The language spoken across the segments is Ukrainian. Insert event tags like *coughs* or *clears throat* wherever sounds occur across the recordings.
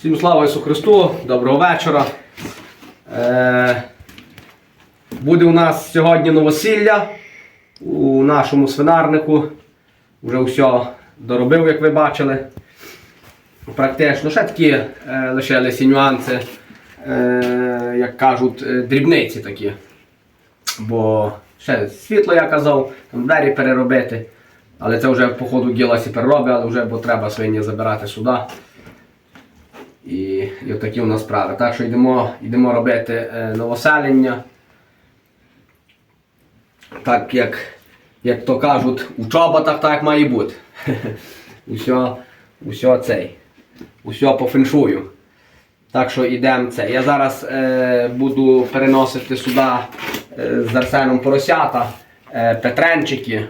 Всім слава Ісусу Христу, доброго вечора. Е, буде у нас сьогодні новосілля у нашому свинарнику. Вже все доробив, як ви бачили. Практично ще такі е, лишилися нюанси, е, як кажуть, е, дрібниці такі. Бо ще світло, я казав, там двері переробити. Але це вже по ходу ділася перероби, але вже бо треба свині забирати сюди. І, і отакі у нас справи. Так що йдемо, йдемо робити е, новоселення. Так як, як то кажуть, у чоботах так має бути. *laughs* Усьо, усьо цей. Усьо по феншую. Так що йдемо це. Я зараз е, буду переносити сюди е, з Арсеном поросята, е, петренчики.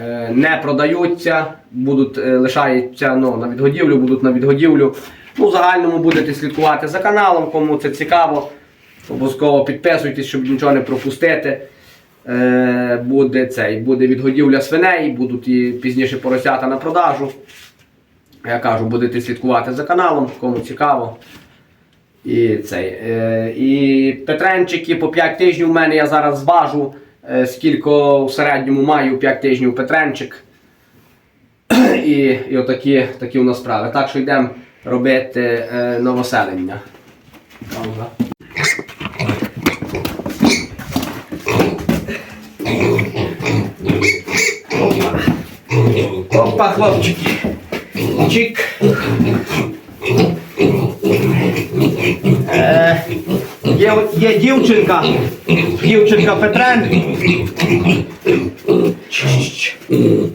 Е, не продаються, будуть е, лишаються ну, на відгодівлю, будуть на відгодівлю. Ну, в загальному будете слідкувати за каналом, кому це цікаво. Обов'язково підписуйтесь, щоб нічого не пропустити. Е, буде цей, буде відгодівля свиней, будуть і пізніше поросята на продажу. Я кажу, будете слідкувати за каналом, кому цікаво. І цей. Е, і петренчики по 5 тижнів у мене я зараз зважу, е, скільки в середньому маю 5 тижнів петренчик. *clears throat* І, і отакі такі у нас справи. Так що йдемо робити новоселення. Опа, хлопчики. Чик. Е, є, є дівчинка. Дівчинка Петрен.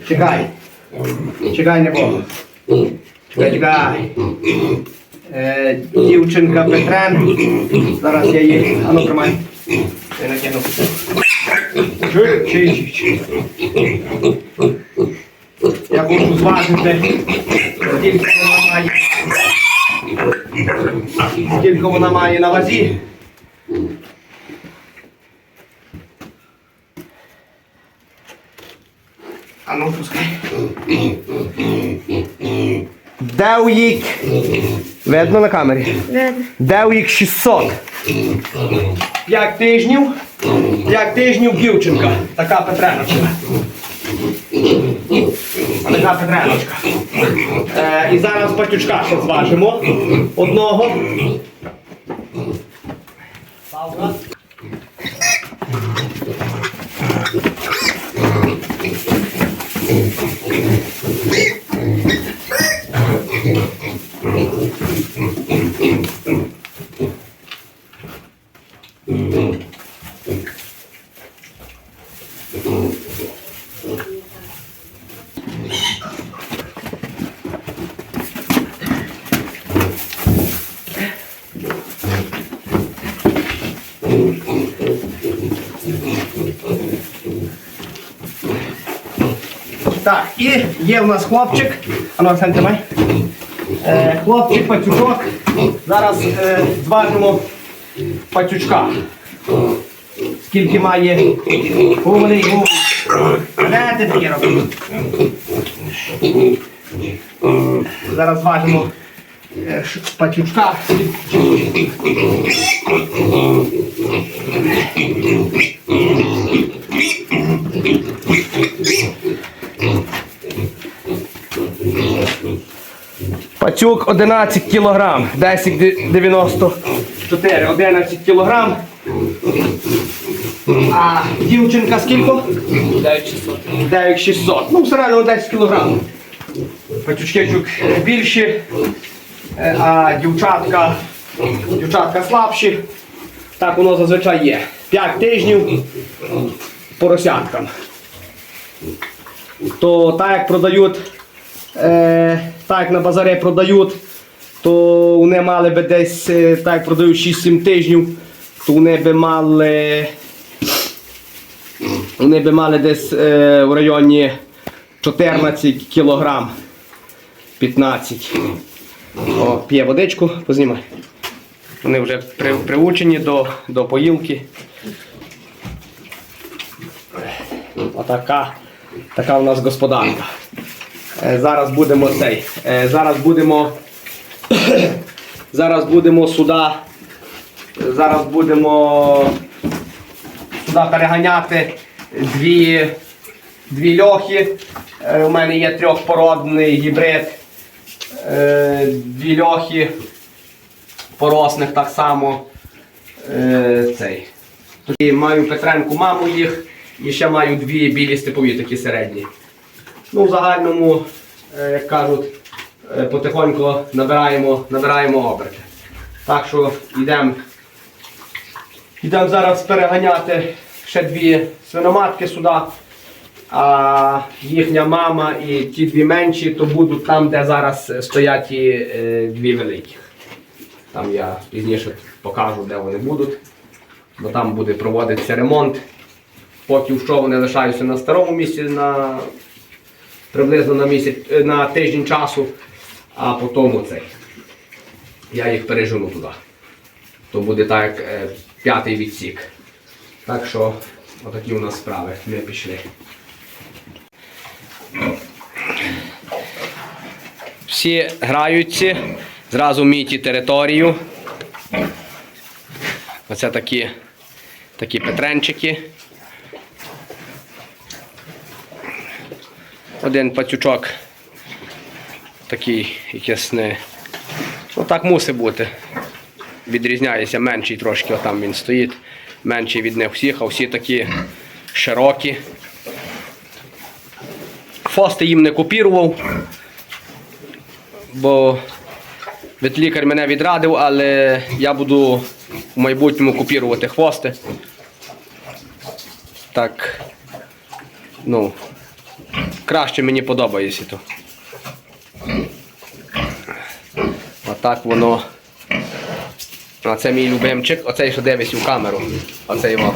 Чекай. Чекай, не бо. Чекай. Е, дівчинка Петрен. Зараз я її. Ану, тримай. Я накину. Чуй, чуй, чуй, чуй. Я хочу зважити, скільки вона має. Скільки вона має на вазі. А ну пускай. Деуїк. Видно на камері? Видно. Деуїк 600. 5 тижнів. 5 тижнів дівчинка. Така Петреночка. Така Петреночка. Е, і зараз патючка ще зважимо. Одного. Пауза. Так, і є в нас хлопчик. А ну, Арсен, тримай. Е, хлопчик, пацючок. Зараз е, зважимо пацючка. Скільки має повний йому. Де ти таке робиш? Зараз зважимо е, ш- пацючка. Пацюк 11 кілограм, 10,94, 11 кілограм. А дівчинка скільки? 9600. 9600. Ну, в середньому 10 кілограм. Пацючки чук більші, е, а дівчатка, дівчатка слабші. Так воно зазвичай є. 5 тижнів поросяткам. То так як продають е, так як на базарі продають, то вони мали би десь, е, так як продають 6-7 тижнів, то вони би мали. Вони би мали десь е, в районі 14 кілограм. 15. О, п'є водичку, познімай. Вони вже при, приучені до, до поїлки. Отака така у нас господарка. Е, Зараз будемо цей. е, Зараз будемо *coughs* Зараз будемо сюди. Зараз будемо сюди переганяти дві, дві льохи. Е, У мене є трьохпородний гібрид. Дві льохи поросних так само. Цей. Маю Петренку маму їх і ще маю дві білі степові такі середні. Ну, в загальному, е, як кажуть, е, потихоньку набираємо, набираємо оберти. Так що йдемо йдемо зараз переганяти ще дві свиноматки сюди. А їхня мама і ті дві менші, то будуть там, де зараз стоять ті е, дві великі. Там я пізніше покажу, де вони будуть. Бо там буде проводитися ремонт. Поки що вони лишаються на старому місці на приблизно на місяць е, на тиждень часу, а потім цей. Я їх пережену туди. То буде так як е, п'ятий відсік. Так що отакі у нас справи. Ми пішли. Всі граються, зразу міті територію. Оце такі, такі петренчики. Один пацючок такий якийсь не. Ну мусить бути. Відрізняється менший трошки, отам він стоїть. Менший від них всіх, а всі такі широкі. Фости їм не купірував, бо ветлікар мене відрадив, але я буду в майбутньому купірувати хвости. Так, ну, краще мені подобається то. А так воно. А це мій любимчик, оцей що дивиться в камеру. Оцей його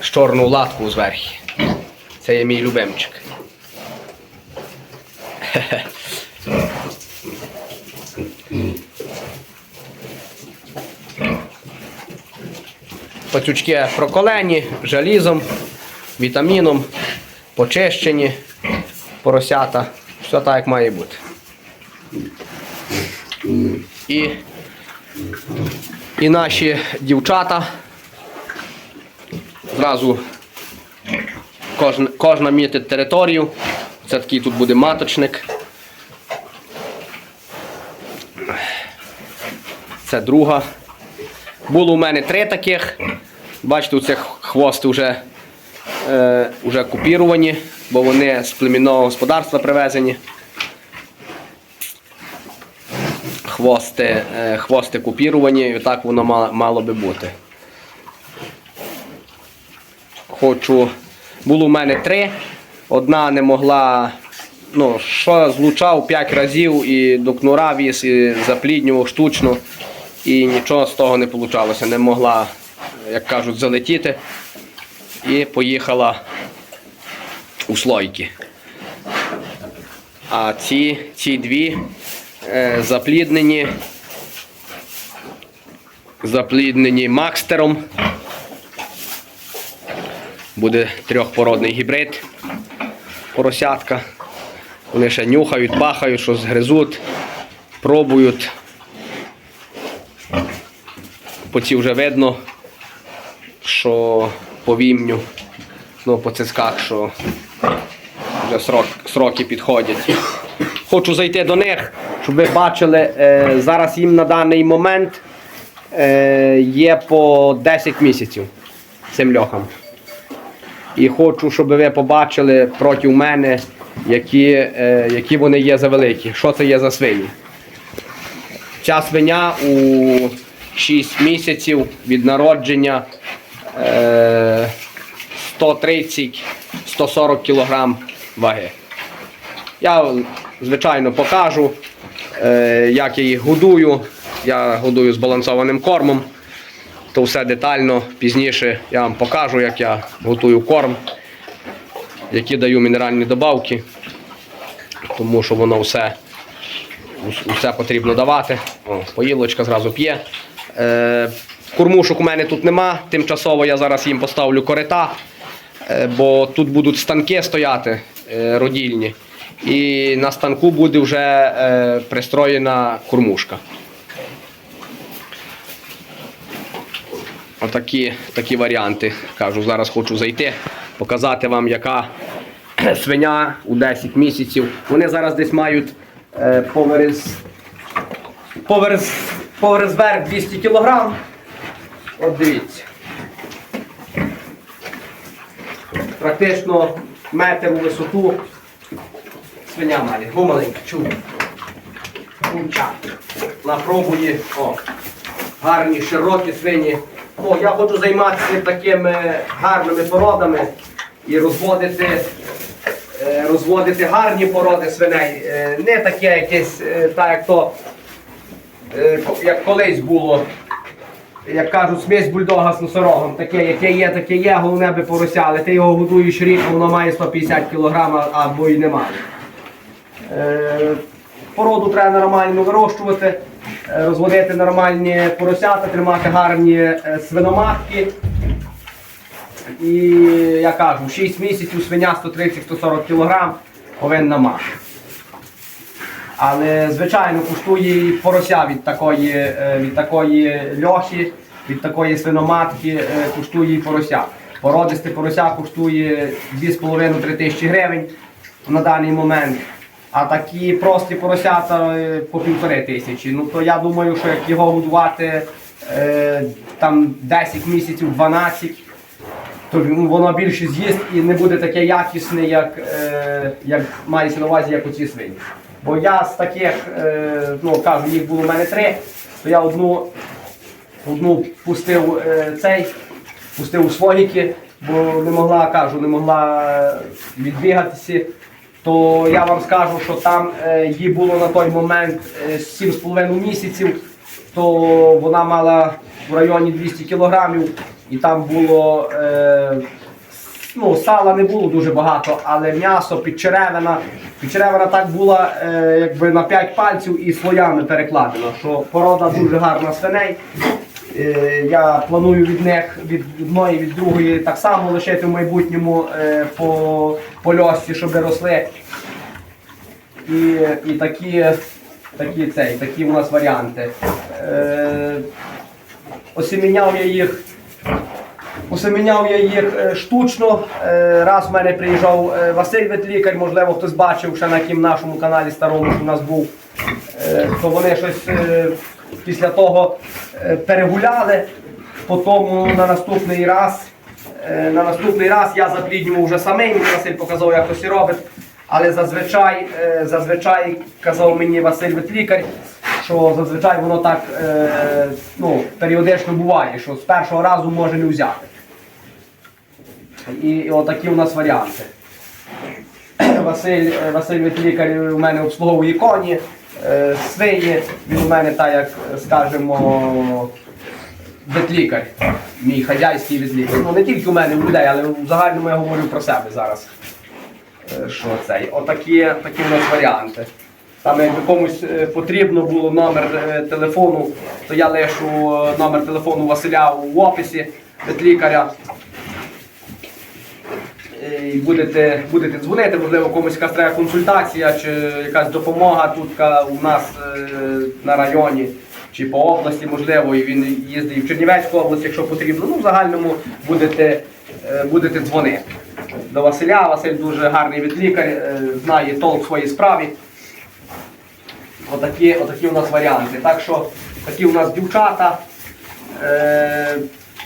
з чорну латку зверху. Це є мій любимчик. *laughs* Пацючки проколені, желізом, вітаміном, почищені, поросята. Все так, як має бути. І, і наші дівчата зразу кожна, кожна мітить територію. Це такий тут буде маточник. Це друга. Було у мене три таких. Бачите, у цих хвости вже, вже купіровані, бо вони з племінного господарства привезені. Хвости, е, хвости купіровані, і так воно мало, би бути. Хочу. Було у мене три. Одна не могла, ну, що злучав 5 разів і до кнура віз, і запліднював штучно. І нічого з того не вийшло. Не могла, як кажуть, залетіти. І поїхала у слойки. А ці, ці дві е, запліднені, запліднені Макстером. Буде трьохпородний гібрид поросятка. Вони ще нюхають, пахають, щось гризуть, пробують. По ці вже видно, що по вімню, ну по цисках, що вже срок, сроки підходять. Хочу зайти до них, щоб ви бачили, е, зараз їм на даний момент е, є по 10 місяців цим льохам. І хочу, щоб ви побачили проти мене, які, е, які вони є за великі, що це є за свині. Ця свиня у 6 місяців від народження 130-140 кг ваги. Я, звичайно, покажу, е, як я їх годую. Я годую збалансованим кормом. То все детально пізніше я вам покажу, як я готую корм, які даю мінеральні добавки, тому що воно все, все потрібно давати. О, поїлочка зразу п'є. Е, Кормушок у мене тут нема. Тимчасово я зараз їм поставлю корита, е, бо тут будуть станки стояти е, родільні. І на станку буде вже е, пристроєна кормушка. Отакі такі варіанти. Кажу, зараз хочу зайти, показати вам, яка свиня у 10 місяців. Вони зараз десь мають поверз, поверз, поверз верх 200 кілограм. От дивіться. Практично метр у висоту свиня має. Бо маленька, чув. Куча. Напробує. О, гарні, широкі свині. Ну, я хочу займатися такими гарними породами і розводити, е, розводити гарні породи свиней. Е, Не таке якесь, е, так як то, як колись було. Як кажуть, смесь бульдога з носорогом, таке, яке є, таке є, головне би порося, але ти його годуєш рік, воно має 150 кг або й немає. Е, Породу треба нормально вирощувати, е, розводити нормальні поросята, тримати гарні е, свиноматки. І я кажу, 6 місяців свиня 130-140 кг повинна мати. Але звичайно коштує і порося від такої, е, від такої льохи, від такої свиноматки е, коштує і порося. Породисте порося коштує 2,5-3 тисячі гривень на даний момент. А такі прості поросята е, по півтори тисячі. Ну то я думаю, що як його годувати е, там 10 місяців, 12, то воно більше з'їсть і не буде таке якісне, як, е, як мається на увазі, як оці свині. Бо я з таких, е, ну кажу, їх було в мене три, то я одну, одну пустив е, цей, пустив у свогіки, бо не могла, кажу, не могла відбігатися. То я вам скажу, що там е, їй було на той момент е, 7,5 місяців, то вона мала в районі 200 кілограмів, і там було ну, сала не було дуже багато, але м'ясо, підчеревина. Підчеревина так була е, якби на 5 пальців і слоями перекладена, що порода дуже гарна свиней. Е, я планую від них, від одної, від другої так само лишити в майбутньому е, по, по льосі, щоб росли. І, і такі, такі, цей, такі у нас варіанти. Е, осіміняв я їх. Осеміняв я їх е, штучно. Е, Раз в мене приїжджав е, Василь Ветлікар, можливо, хтось бачив ще на тім нашому каналі старому, що у нас був. То вони щось після того перегуляли. Потім на наступний раз, на наступний раз я запліднював вже самий, мені Василь показав, як всі робить. Але зазвичай, зазвичай казав мені Василь Ветлікар, що зазвичай воно так ну, періодично буває, що з першого разу може не взяти. І, і отакі у нас варіанти. Василь, е, Василь Ветлікар у мене обслуговує коні, е, свиї, він у мене так, як скажемо, ветлікар, мій хазяйський ветлікар. Ну не тільки у мене, у людей, але в загальному я говорю про себе зараз. Е, Що? Отакі такі у нас варіанти. Там якби комусь е, потрібно було номер е, телефону, то я лишу е, номер телефону Василя у описі ветлікаря. Е, І будете, будете дзвонити, можливо, комусь якась треба консультація чи якась допомога тут у нас е, на районі чи по області, можливо, і він їздить в Чернівецьку область, якщо потрібно. Ну, в загальному будете, е, будете дзвонити до Василя. Василь дуже гарний відлікар, е, знає толк своїй справі. Отакі, отакі у нас варіанти. Так що такі у нас дівчата. Е,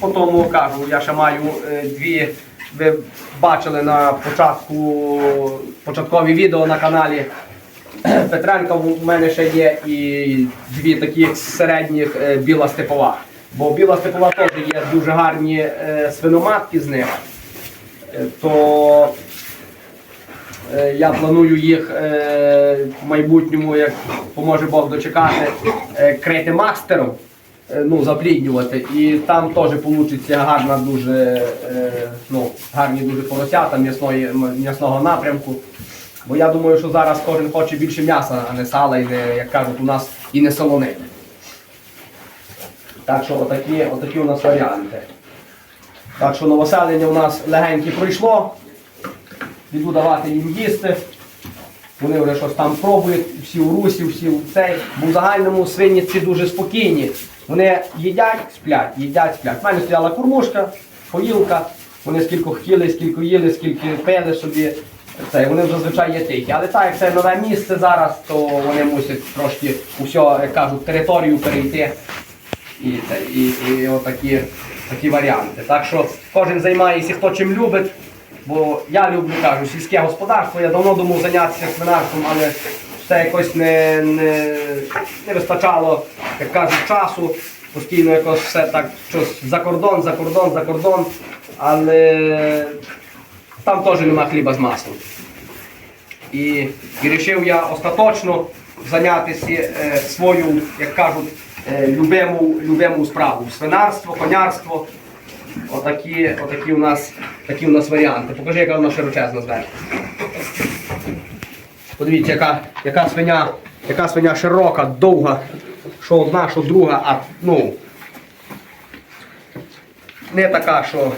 по тому кажу, я ще маю е, дві. Ви бачили на початку початкові відео на каналі. *clears throat* Петренка у мене ще є і дві такі середніх е, біла степова. Бо біла степова теж є дуже гарні е, свиноматки з них. Е, то Я планую їх в майбутньому, як поможе Бог дочекати, крити мастером, ну, запліднювати. І там теж вийде гарна дуже, е, ну, гарні дуже поросята м'ясної, м'ясного напрямку. Бо я думаю, що зараз кожен хоче більше м'яса, а не сала, і не, як кажуть, у нас і не солонини. Так що отакі, отакі у нас варіанти. Так що новоселення у нас легеньке пройшло. Піду давати їм їсти. Вони вже щось там пробують, всі у русі, всі у цей. Бо в загальному свині ці дуже спокійні. Вони їдять, сплять, їдять, сплять. У мене стояла кормушка, поїлка. Вони скільки хотіли, скільки їли, скільки пили собі. Це, вони зазвичай є тихі. Але так, як це нове місце зараз, то вони мусять трошки усьо, як кажуть, територію перейти. І, це, і, і отакі такі варіанти. Так що кожен займається хто чим любить. Бо я люблю, кажу, сільське господарство, я давно думав зайнятися свинарством, але все якось не, не, не вистачало, як кажуть, часу. Постійно якось все так щось за кордон, за кордон, за кордон. Але там теж нема хліба з маслом. І, вирішив я остаточно зайнятися е, свою, як кажуть, е, любиму, любиму справу. Свинарство, конярство. Отакі, отакі, у нас, такі у нас варіанти. Покажи, яка вона широчезна зверху. Подивіться, яка, яка свиня, яка свиня широка, довга, що одна, що друга, а ну не така, що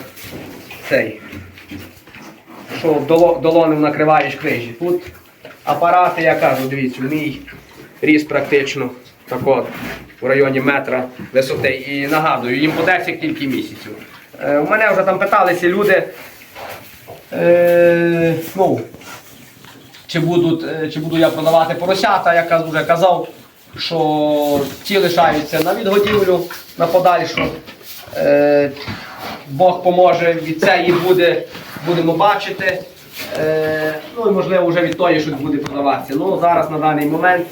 цей, що доло- долонем накриваєш крижі. Тут апарати, я кажу, дивіться, мій ріс практично так от, у районі метра висоти. І нагадую, їм по 10 тільки місяців. Е, у мене вже там питалися люди. Е, ну, чи, будуть, е, чи буду я продавати поросята, я вже казав, що ті лишаються на відгодівлю на подальшу. Е, Бог поможе, від цієї буде, будемо бачити. Е, ну і можливо вже від тої щось буде продаватися. Ну зараз на даний момент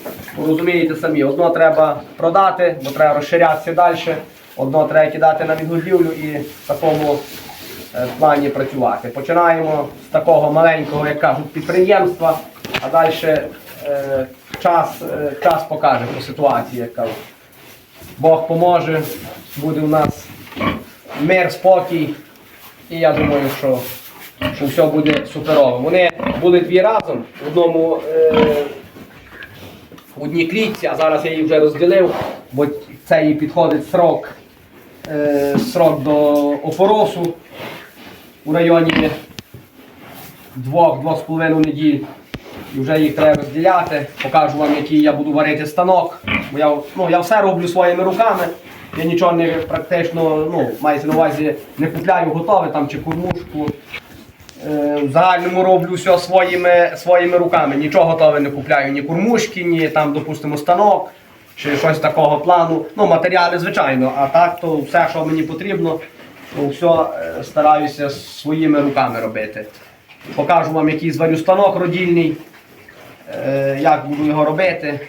розумієте самі, одно треба продати, бо треба розширятися далі, одно треба кидати на відгодівлю і в такому е, плані працювати. Починаємо з такого маленького, як кажуть, підприємства, а далі час, е, час покаже по ситуації, як кажуть. Бог поможе, буде у нас мир, спокій. І я думаю, що, що все буде суперово. Вони були дві разом в одному е, в одній клітці, а зараз я їх вже розділив, бо це їй підходить срок, е, срок до опоросу у районі двох-двох з половиною неділь. І вже їх треба розділяти. Покажу вам, який я буду варити станок. Бо я, ну, я все роблю своїми руками. Я нічого не практично, ну, мається на увазі, не купляю готове там чи кормушку. Е, в загальному роблю все своїми, своїми руками. Нічого готове не купляю, ні кормушки, ні там, допустимо, станок чи щось такого плану. Ну, матеріали, звичайно, а так то все, що мені потрібно, то все е, стараюся своїми руками робити. Покажу вам, який зварю станок родільний, як буду його робити,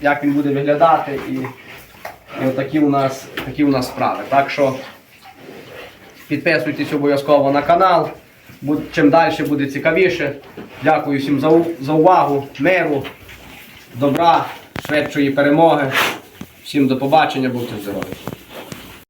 як він буде виглядати. І, і отакі у нас, такі у нас справи. Так що підписуйтесь обов'язково на канал. Чим далі буде цікавіше. Дякую всім за, за увагу, миру, добра, швидшої перемоги. Всім до побачення, будьте здорові.